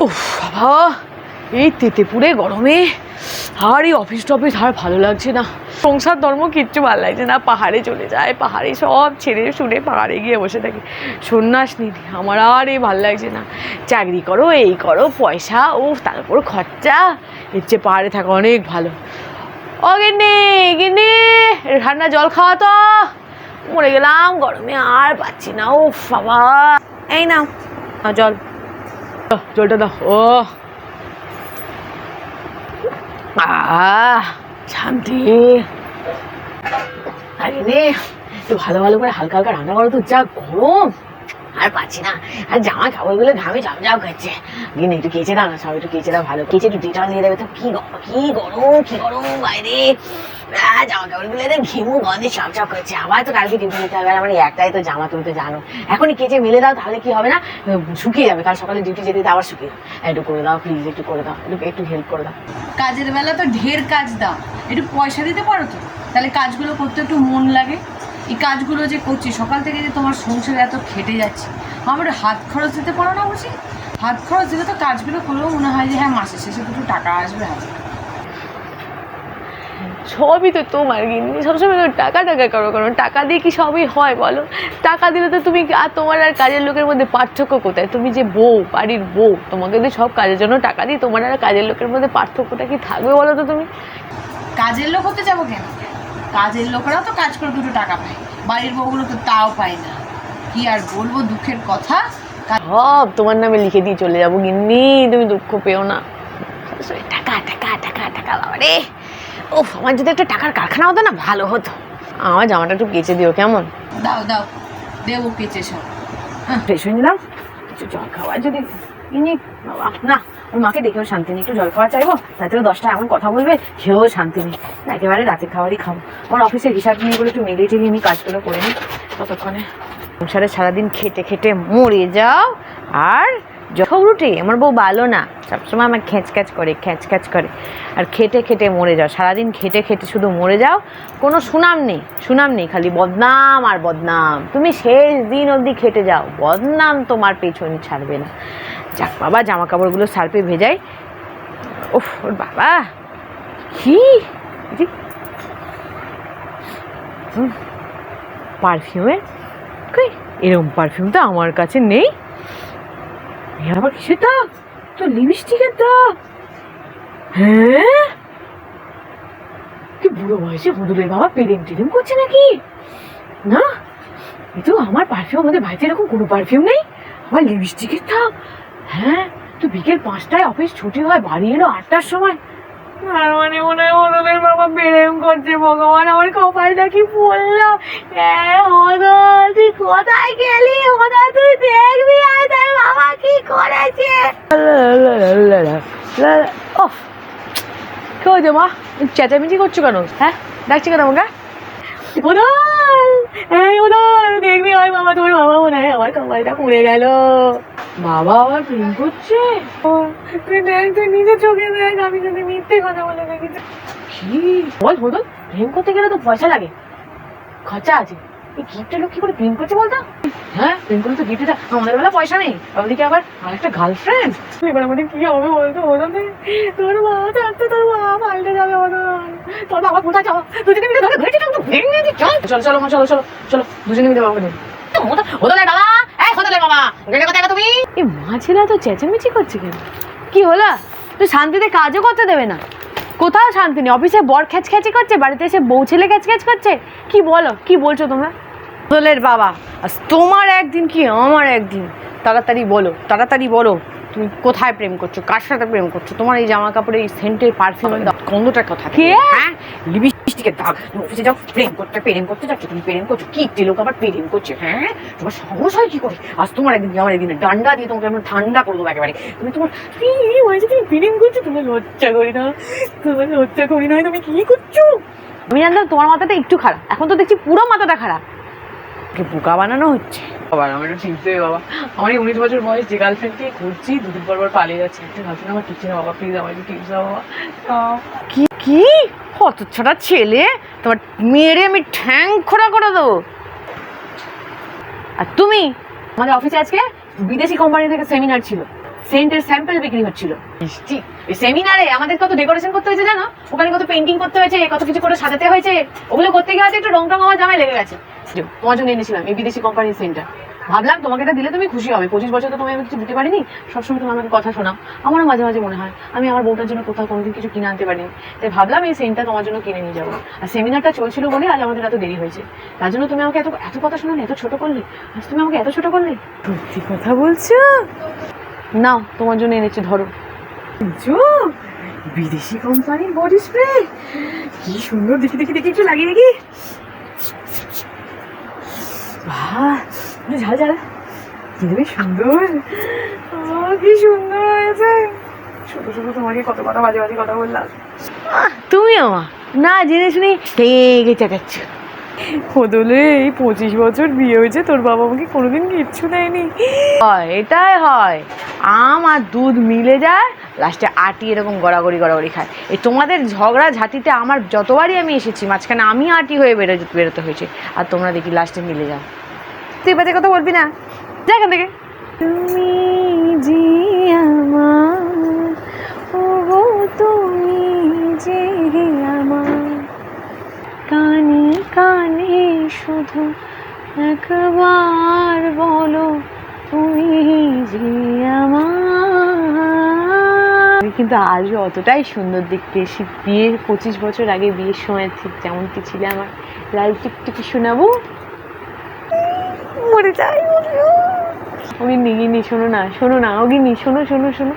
বাবা, এই তেতেপুরে গরমে আর এই অফিস টফিস আর ভালো লাগছে না। সংসার ধর্ম কিচ্ছু ভালো লাগছে না, পাহাড়ে চলে যায়, পাহাড়ে সব ছেড়ে শুনে পাহাড়ে গিয়ে বসে থাকি। সন্ন্যাস নিনি আমার আর এই ভালো লাগছে না। চাকরি করো, এই করো, পয়সা ও তার উপর খরচা, এর চেয়ে পাহাড়ে থাকা অনেক ভালো। ও গিন্নি ঠান্ডা জল খাওয়া তো। মরে গেলাম, গরমে আর পাচ্ছি না ও বাবা। এই নাও জল। জলটা দাও, ও। শান্তি। আরে রে, একটু ভালো ভালো করে হালকা হালকা রান্না করো তো, যা গরম। আর পাচ্ছি না, আর জামা কাপড়গুলো ঘামে ঝাম ঝাম করছে দিন একটু কেচে দাও না সব একটু কেচে দাও, ভালো। কেচে একটু ডিটাল দিয়ে দেবে তো। কি গরম কি গরম কি গরম, বাইরে। জামা কাপড়গুলো একদম ঘেমু তো কালকে নিতে হবে, আর একটাই তো জামা জানো। এখনই মেলে দাও, তাহলে কি হবে না? শুকিয়ে যাবে, কাল সকালে ডিউটি যেতে আবার শুকিয়ে একটু করে দাও প্লিজ একটু করে দাও, একটু হেল্প করে দাও। কাজের বেলা তো ঢের কাজ দাও। একটু পয়সা দিতে পারো তো? তাহলে কাজগুলো করতে একটু মন লাগে। এই কাজগুলো যে করছি, সকাল থেকে যে তোমার সংসারে এত খেটে যাচ্ছে, আমার হাত খরচ দিতে পারো না বুঝি হাত খরচ দিলে তো কাজগুলো করলেও মনে হয় যে হ্যাঁ মাসের শেষে দুটো টাকা আসবে হাতে সবই তো তোমার গিন্নি সবসময় তো টাকা টাকা করো কারণ টাকা দিয়ে কি সবই হয় বলো? টাকা দিলে তো তুমি আর তোমার আর কাজের লোকের মধ্যে পার্থক্য কোথায়? তুমি যে বউ বাড়ির বউ তোমাকে যদি সব কাজের জন্য টাকা দিই তোমার আর কাজের লোকের মধ্যে পার্থক্যটা কি থাকবে বলো তো তুমি? কাজের লোক হতে যাব কেন? কাজের লোকেরাও তো কাজ করে দুটো টাকা পায় বাড়ির বউগুলো তো তাও পায় না। কি আর বলব দুঃখের কথা? সব তোমার নামে লিখে দিয়ে চলে যাব গিন্নি তুমি দুঃখ পেও না। টাকা টাকা টাকা টাকা বাবা রে ও আমার যদি একটা টাকার কারখানা হতো না ভালো হতো। আমার জামাটা একটু কেচে দিও কেমন? দাও দাও। দেবো কেচে সব। ফ্রেশ হয়ে নিলাম। কিছু জল খাওয়া যদি ইনি বাবা। না ওর মাকে দেখেও শান্তি নেই। একটু জল খাওয়া চাইব? রাতেও দশটা এমন কথা বলবে সেও শান্তি নেই। না একেবারে রাতের খাবারই খাব। আমার অফিসের হিসাব নিয়ে বলে একটু মিলিয়ে টিলিয়ে আমি কাজগুলো করে নিই। ততক্ষণে সংসারে সারাদিন খেটে খেটে মরে যাও আর যখন উঠে আমার বউ ভালো না। সবসময় আমার খ্যাচ করে খ্যাচ করে। আর খেটে খেটে মরে যাও। সারাদিন খেটে খেটে শুধু মরে যাও। কোনো সুনাম নেই সুনাম নেই, খালি বদনাম আর বদনাম। তুমি শেষ দিন অবধি খেটে যাও। বদনাম তোমার পেছন ছাড়বে না। যাক বাবা জামা কাপড়গুলো সার্পে ভেজাই। ওফ ওর বাবা। কি? পারফিউমের কই? এরকম পারফিউম তো আমার কাছে নেই। আবার কিসের দাগ তো লিপস্টিকের দাগ হ্যাঁ? কি বুড়ো বয়সে হুদুরের বাবা পেরেম টেরেম করছে নাকি? না, এ তো আমার পারফিউম আমাদের বাড়িতে এরকম কোনো পারফিউম নেই। আমার লিপস্টিকের দাগ হ্যাঁ তো বিকেল পাঁচটায় অফিস ছুটি হয়, বাড়ি এলো আটটার সময়। আর মানে মনে হয় হদলের বাবা প্রেম করছে, ভগবান আমার কপালটা কি পড়ল হ্যাঁ তুই কোথায় গেলি? হদল তুই দেখবি করেছে? ওফ। কি হয়েছে মা? চেঁচামেচি করছ কেন? হ্যাঁ? ডাকছি কেন আমাকে? উদল! এই উদল দেখবি ওই বাবা তোমার বাবা মনে হয় আমার কপালটা পুড়ে গেল। বাবা আবার প্রেম করছে? তুই দেখ তুই নিজে চোখে দেখ আমি যদি মিথ্যে কথা বলে দেখেছি। কি? বল। প্রেম করতে গেলে তো পয়সা লাগে। খরচা আছে। এই গিফটের লোক কি করে প্রেম করছে বলতো? হ্যাঁ প্রেম করলে তো গিফটে আমাদের বেলা পয়সা নেই। ওদিকে আবার আরেকটা গার্লফ্রেন্ড এবার আমাদের কি হবে বলতো বলতো তোর বাবা থাকতে তোর বাবা পাল্টে যাবে বদল তোর বাবা কোথায় যাও? দুজনে মিলে ধরে ঘুরেছি তো ভেঙে নিয়েছি চল। চলো চলো মা, চলো চলো চলো। দুজনে মিলে বাবা নিয়ে ওদলে বাবা। এই ওদলে বাবা গেলে কোথায় তুমি? এই মা ছেলে তো চেঁচামেচি করছে কেন? কি হলো? তুই শান্তিতে কাজও করতে দেবে না। কোথাও শান্তি নেই। অফিসে বর খ্যাচ খ্যাচি করছে বাড়িতে এসে বউ ছেলে খ্যাচ খ্যাচ করছে। কি বলো? কি বলছো তোমরা? ওদলের বাবা। তোমার একদিন কি আমার একদিন? তাড়াতাড়ি বলো তাড়াতাড়ি বলো। তুমি কোথায় প্রেম করছ? কার সাথে প্রেম করছ? তোমার এই জামা কাপড়ে এই সেন্টের পারফিউমের গন্ধটার কথা কে? হ্যাঁ? লিপস্টিকের দাগ তুমি অফিসে যাও প্রেম করতে প্রেম করতে যাচ্ছ তুমি প্রেম করছ। কি একটি লোক আবার প্রেম করছে হ্যাঁ? তোমার সাহস হয় কি করে? আজ তোমার একদিন আমার একদিন? ডান্ডা দিয়ে তোমাকে আমি ঠান্ডা করে দেবো একেবারে। তুমি তোমার এই বয়সে তুমি প্রেম করছ? তোমার লজ্জা করি না। তোমার লজ্জা করি না। তুমি কি করছ? আমি জানতাম তোমার মাথাটা একটু খারাপ। এখন তো দেখছি পুরো মাথাটা খারাপ। ওকে বোকা বানানো হচ্ছে। বাবা আমার একটু চিনতে বাবা। আমার এই উনিশ বছর বয়স যে গার্লফ্রেন্ডকে খুঁজছি দুদিন পর পর পালিয়ে যাচ্ছে। একটা গার্লফ্রেন্ড আমার টিপছে না বাবা প্লিজ আমার একটু টিপস দাও বাবা। কি কি? কত ছটা ছেলে? তোমার মেরে আমি ঠ্যাং খোড়া করে দেবো। আর তুমি? আমাদের অফিসে আজকে বিদেশি কোম্পানি থেকে সেমিনার ছিল। সেন্টের স্যাম্পল বিক্রি হচ্ছিল। সেমিনারে আমাদের কত ডেকোরেশন করতে হয়েছে জানো? ওখানে কত পেন্টিং করতে হয়েছে কত কিছু করে সাজাতে হয়েছে ওগুলো করতে গিয়ে আছে একটু রং টং আমার জামায় লেগে গেছে। যে, তোমার জন্য এনেছিলাম এই বিদেশি কোম্পানির সেন্টার ভাবলাম তোমাকে এটা দিলে তুমি খুশি হবে। পঁচিশ বছর তো তোমায় আমি কিছু দিতে পারিনি। সবসময় তুমি আমাকে কথা শোনাও। আমারও মাঝে মাঝে মনে হয় আমি আমার বউটার জন্য কোথাও কোনোদিন কিছু কিনে আনতে পারিনি। তাই ভাবলাম এই সেন্টটা তোমার জন্য কিনে নিয়ে যাব। আর সেমিনারটা চলছিল বলে আজ আমাদের এত দেরি হয়েছে। তার জন্য তুমি আমাকে এত এত কথা শোনালে এত ছোট করলে? আজ তুমি আমাকে এত ছোট করলে? সত্যি কথা বলছো? নাও তোমার জন্য এনেছি ধরো। বিদেশি কোম্পানির বডি স্প্রে কি সুন্দর দেখি দেখি দেখি একটু লাগিয়ে দেখি। ঝাল ঝাল। বেশ সুন্দর। কি সুন্দর হয়েছে। শুধু শুধু তোমাকে কত কথা, বাজে বাজে কথা বললাম। তুমি আমা না জেনে শুনে হেগে চেঁচাচ্ছ। বদলে এই পঁচিশ বছর বিয়ে হয়েছে তোর বাবা আমাকে কোনোদিন কিচ্ছু দেয়নি। হয় এটাই হয়। আম আর দুধ মিলে যায় লাস্টে আটি এরকম গড়াগড়ি গড়াগড়ি খায়। এই তোমাদের ঝগড়া ঝাঁটিতে আমার যতবারই আমি এসেছি মাঝখানে আমি আটি হয়ে বেরো বেরোতে হয়েছে আর তোমরা দেখি লাস্টে মিলে যাও। তুই বাজে কথা বলবি না। যা এখান থেকে। তুমি শুধু একবার বলো, তুমি যে আমার। কিন্তু আজও অতটাই সুন্দর দেখতে এসে বিয়ের পঁচিশ বছর আগে বিয়ের সময় ঠিক যেমনটি ছিল আমার লাল টিকটিকি শোনাবো? মরে যাই নিগিনি শোনো না শোনো না অগিনি শোনো শোনো শোনো।